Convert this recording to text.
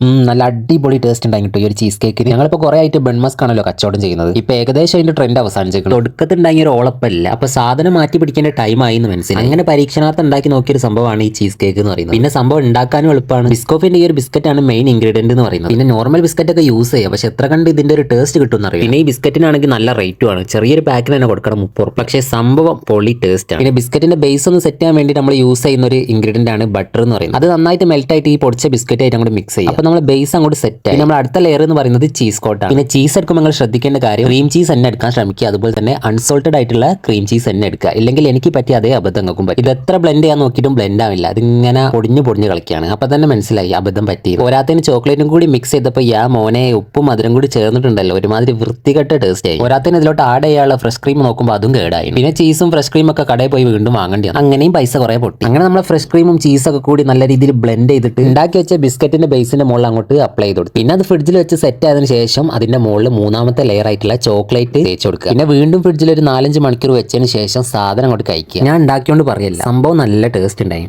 നല്ല അടിപൊളി ടേസ്റ്റ് ഉണ്ടായി കേട്ടോ ഈ ഒരു ചീസ് കേക്കിന് ഞങ്ങളിപ്പോൾ കുറേ ആയിട്ട് ബൺമസ്ക് ആണല്ലോ കച്ചവടം ചെയ്യുന്നത്. ഇപ്പൊ ഏകദേശം അതിന്റെ ട്രെൻഡ് അവസാനിച്ചിരിക്കുന്നു. ഒടുക്കത്തുണ്ടായ ഒരു ഓളപ്പല്ല അപ്പൊ സാധനം മാറ്റി പിടിക്കേണ്ട ടൈം ആയി എന്ന് മനസ്സിലായി. അങ്ങനെ പരീക്ഷണാർത്ഥം ഉണ്ടാക്കി നോക്കിയ ഒരു സംഭവമാണ് ഈ ചീസ് കേക്ക് എന്ന് പറയുന്നത്. പിന്നെ സംഭവം ഉണ്ടാക്കാനും എളുപ്പമാണ്. ബിസ്കോഫിന്റെ ഈ ഒരു ബിസ്ക്കറ്റ് ആണ് മെയിൻ ഇൻഗ്രീഡിയന്റ് എന്ന് പറയുന്നത്. പിന്നെ നോർമൽ ബിസ്ക്കറ്റ് ഒക്കെ യൂസ് ചെയ്യാം പക്ഷെ എത്ര കണ്ട് ഇതിന്റെ ഒരു ടേസ്റ്റ് കിട്ടും അറിയാം പിന്നെ ഈ ബിസ്ക്കറ്റിനാണെങ്കിൽ നല്ല റേറ്റും ആണ്. ചെറിയൊരു പാക്കിന് തന്നെ കൊടുക്കണം മുപ്പത്. പക്ഷേ സംഭവം പൊളി ടേസ്റ്റ് ആണ്. പിന്നെ ബിസ്ക്കറ്റിന്റെ ബേസ് ഒന്ന് സെറ്റ് ചെയ്യാൻ വേണ്ടി നമ്മൾ യൂസ് ചെയ്യുന്ന ഒരു ഇൻഗ്രീഡിയന്റ് ആണ് ബട്ടർ എന്ന് പറയുന്നത്. അത് നന്നായിട്ട് മെൽറ്റ് ആയിട്ട് ഈ പൊടിച്ച ബിസ്ക്കറ്റ് ആയിട്ട് അങ്ങോട്ട് മിക്സ് ചെയ്യും നമ്മൾ ബേസ് അങ്ങോട്ട് സെറ്റ് ആയി. നമ്മൾ അടുത്ത ലെയർ എന്ന് പറയുന്നത് ചീസ് കോട്ടാണ് പിന്നെ ചീസ് എടുക്കുമ്പോൾ നിങ്ങൾ ശ്രദ്ധിക്കേണ്ട കാര്യം ക്രീം ചീസ് തന്നെ എടുക്കാൻ ശ്രമിക്കുക. അതുപോലെ തന്നെ അൺസോൾട്ടഡ് ആയിട്ടുള്ള ക്രീം ചീസ് തന്നെ എടുക്കുക. ഇല്ലെങ്കിൽ എനിക്ക് പറ്റിയ അതേ അബദ്ധം നിങ്ങൾക്കും പറ്റും. ഇത് എത്ര ബ്ലെൻഡ് ചെയ്യാൻ നോക്കിയിട്ടും ബ്ലെൻഡ് ആവില്ല. അതിങ്ങനെ പൊടിഞ്ഞു പൊടിഞ്ഞു കളിക്കുകയാണ്. അപ്പൊ തന്നെ മനസ്സിലായി അബദ്ധം പറ്റി. ഒരാത്തിന് ചോക്ലേറ്റും കൂടി മിക്സ് ചെയ്തപ്പോൾ യാ മോനെ ഉപ്പും മധുരം കൂടി ചേർന്നിട്ടുണ്ടല്ലോ. ഒരുമാതിരി വൃത്തികെട്ട ടേസ്റ്റ് ആയി. ഒരാത്തിന് ഇതിലോട്ട് ആഡ് ചെയ്യാനുള്ള ഫ്രഷ് ക്രീം നോക്കുമ്പോൾ അതും കേടായി. പിന്നെ ചീസും ഫ്രഷ് ക്രീം ഒക്കെ കടയിൽ പോയി വീണ്ടും വാങ്ങേണ്ടി വന്നു. അങ്ങനെയും പൈസ കുറെ പൊട്ടി. അങ്ങനെ നമ്മൾ ഫ്രഷ് ക്രീമും ചീസൊക്കെ കൂടി നല്ല രീതിയിൽ ബ്ലെൻഡ് ചെയ്തിട്ട് ഉണ്ടാക്കി വെച്ച ബിസ്ക്കറ്റിന്റെ ബേസിന്റെ മുകളിൽ അങ്ങോട്ട് അപ്ലൈ ചെയ്ത് കൊടുക്കും പിന്നെ അത് ഫ്രിഡ്ജിൽ വെച്ച് സെറ്റ് ആയതിനു ശേഷം അതിന്റെ മുകളിൽ മൂന്നാമത്തെ ലെയർ ആയിട്ടുള്ള ചോക്ലേറ്റ് തേച്ച് കൊടുക്കുക. പിന്നെ വീണ്ടും ഫ്രിഡ്ജിൽ ഒരു നാലഞ്ച് മണിക്കൂർ വെച്ചതിന് ശേഷം സാധനം അങ്ങോട്ട് കഴിക്കുക. ഞാൻ ഉണ്ടാക്കിയോണ്ട് പറയല്ല. സംഭവം നല്ല ടേസ്റ്റ് ഉണ്ടായി.